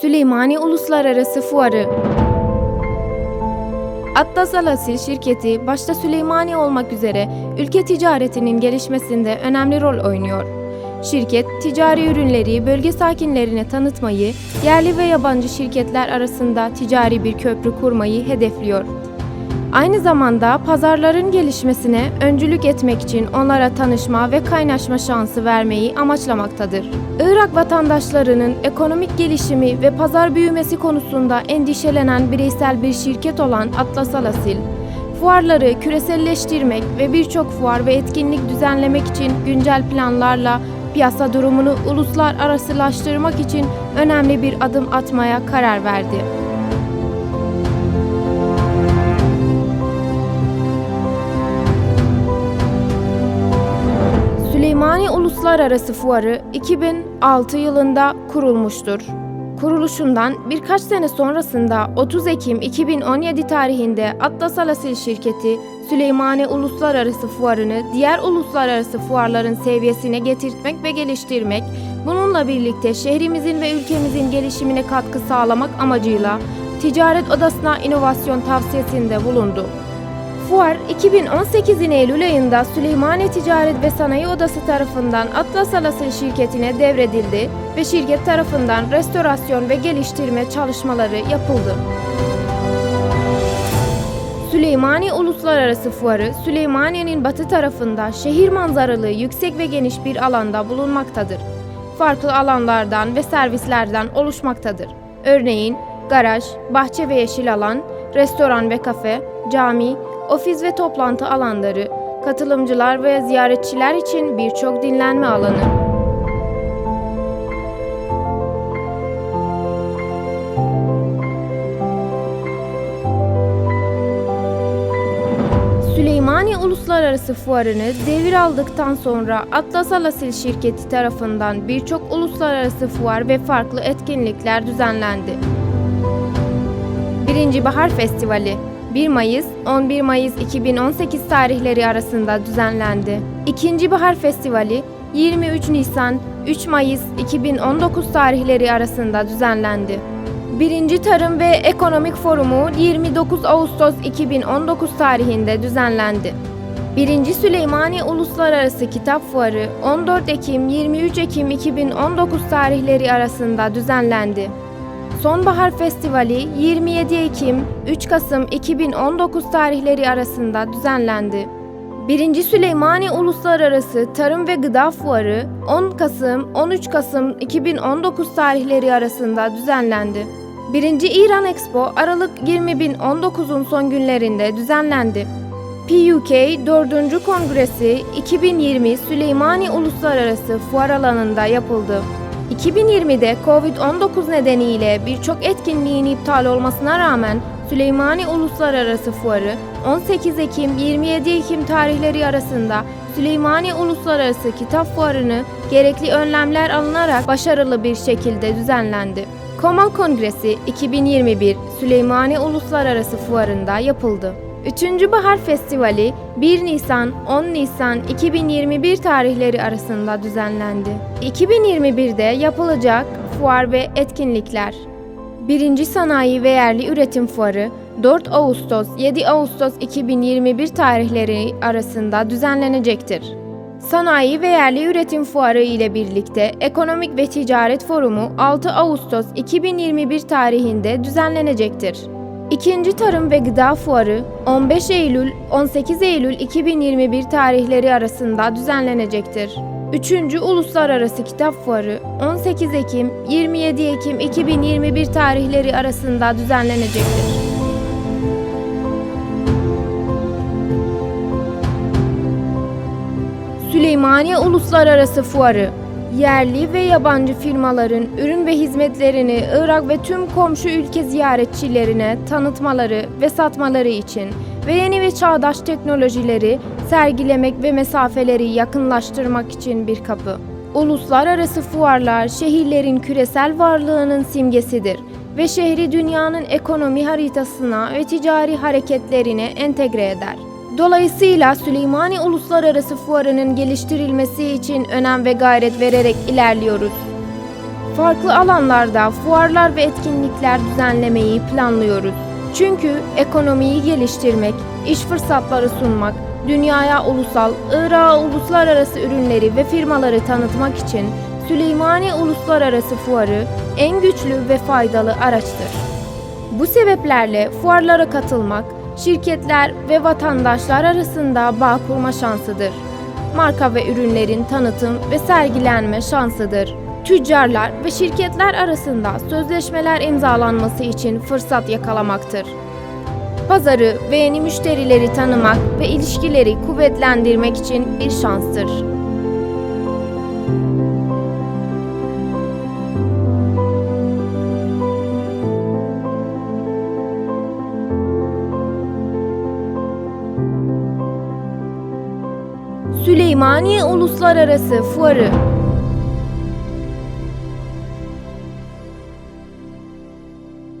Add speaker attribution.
Speaker 1: Süleymani Uluslararası Fuarı Atlas Alasil şirketi başta Süleymaniye olmak üzere ülke ticaretinin gelişmesinde önemli rol oynuyor. Şirket, ticari ürünleri bölge sakinlerine tanıtmayı, yerli ve yabancı şirketler arasında ticari bir köprü kurmayı hedefliyor. Aynı zamanda pazarların gelişmesine öncülük etmek için onlara tanışma ve kaynaşma şansı vermeyi amaçlamaktadır. Irak vatandaşlarının ekonomik gelişimi ve pazar büyümesi konusunda endişelenen bireysel bir şirket olan Atlas Alasil, fuarları küreselleştirmek ve birçok fuar ve etkinlik düzenlemek için güncel planlarla piyasa durumunu uluslararasılaştırmak için önemli bir adım atmaya karar verdi. Süleymaniye Uluslararası Fuarı 2006 yılında kurulmuştur. Kuruluşundan birkaç sene sonrasında 30 Ekim 2017 tarihinde Atlas Alasil şirketi Süleymaniye Uluslararası Fuarı'nı diğer uluslararası fuarların seviyesine getirtmek ve geliştirmek, bununla birlikte şehrimizin ve ülkemizin gelişimine katkı sağlamak amacıyla Ticaret Odası'na inovasyon tavsiyesinde bulundu. Fuar 2018'in Eylül ayında Süleymaniye Ticaret ve Sanayi Odası tarafından Atlas Alasil şirketine devredildi ve şirket tarafından restorasyon ve geliştirme çalışmaları yapıldı. Süleymaniye Uluslararası Fuarı, Süleymaniye'nin batı tarafında şehir manzaralı yüksek ve geniş bir alanda bulunmaktadır. Farklı alanlardan ve servislerden oluşmaktadır. Örneğin garaj, bahçe ve yeşil alan, restoran ve kafe, cami, ofis ve toplantı alanları, katılımcılar ve ziyaretçiler için birçok dinlenme alanı. Süleymaniye Uluslararası Fuarı'nı devir aldıktan sonra Atlas Alasil şirketi tarafından birçok uluslararası fuar ve farklı etkinlikler düzenlendi. 1. Bahar Festivali 1 Mayıs 11 Mayıs 2018 tarihleri arasında düzenlendi. 2. Bahar Festivali 23 Nisan 3 Mayıs 2019 tarihleri arasında düzenlendi. 1. Tarım ve Ekonomik Forumu 29 Ağustos 2019 tarihinde düzenlendi. 1. Süleymaniye Uluslararası Kitap Fuarı 14 Ekim 23 Ekim 2019 tarihleri arasında düzenlendi. Sonbahar Festivali 27 Ekim 3 Kasım 2019 tarihleri arasında düzenlendi. 1. Süleymaniye Uluslararası Tarım ve Gıda Fuarı 10 Kasım 13 Kasım 2019 tarihleri arasında düzenlendi. 1. İran Expo Aralık 2019'un son günlerinde düzenlendi. PUK 4. Kongresi 2020 Süleymaniye Uluslararası Fuar alanında yapıldı. 2020'de Covid-19 nedeniyle birçok etkinliğin iptal olmasına rağmen Süleymaniye Uluslararası Fuarı 18 Ekim 27 Ekim tarihleri arasında Süleymaniye Uluslararası Kitap Fuarı'nı gerekli önlemler alınarak başarılı bir şekilde düzenlendi. Komal Kongresi 2021 Süleymaniye Uluslararası Fuarı'nda yapıldı. 3. Bahar Festivali 1 Nisan 10 Nisan 2021 tarihleri arasında düzenlendi. 2021'de yapılacak fuar ve etkinlikler 1. Sanayi ve Yerli Üretim Fuarı 4 Ağustos 7 Ağustos 2021 tarihleri arasında düzenlenecektir. Sanayi ve Yerli Üretim Fuarı ile birlikte Ekonomik ve Ticaret Forumu 6 Ağustos 2021 tarihinde düzenlenecektir. İkinci Tarım ve Gıda Fuarı 15 Eylül 18 Eylül 2021 tarihleri arasında düzenlenecektir. Üçüncü Uluslararası Kitap Fuarı 18 Ekim 27 Ekim 2021 tarihleri arasında düzenlenecektir. Süleymaniye Uluslararası Fuarı Yerli ve yabancı firmaların ürün ve hizmetlerini Irak ve tüm komşu ülke ziyaretçilerine tanıtmaları ve satmaları için ve yeni ve çağdaş teknolojileri sergilemek ve mesafeleri yakınlaştırmak için bir kapı. Uluslararası fuarlar şehirlerin küresel varlığının simgesidir ve şehri dünyanın ekonomi haritasına ve ticari hareketlerine entegre eder. Dolayısıyla Süleymaniye Uluslararası Fuarı'nın geliştirilmesi için önem ve gayret vererek ilerliyoruz. farklı alanlarda fuarlar ve etkinlikler düzenlemeyi planlıyoruz. Çünkü ekonomiyi geliştirmek, iş fırsatları sunmak, dünyaya ulusal, Irak'a uluslararası ürünleri ve firmaları tanıtmak için Süleymaniye Uluslararası Fuarı en güçlü ve faydalı araçtır. Bu sebeplerle fuarlara katılmak, şirketler ve vatandaşlar arasında bağ kurma şansıdır. Marka ve ürünlerin tanıtım ve sergilenme şansıdır. Tüccarlar ve şirketler arasında sözleşmeler imzalanması için fırsat yakalamaktır. Pazarı ve yeni müşterileri tanımak ve ilişkileri kuvvetlendirmek için bir şanstır. Süleymaniye Uluslararası Fuarı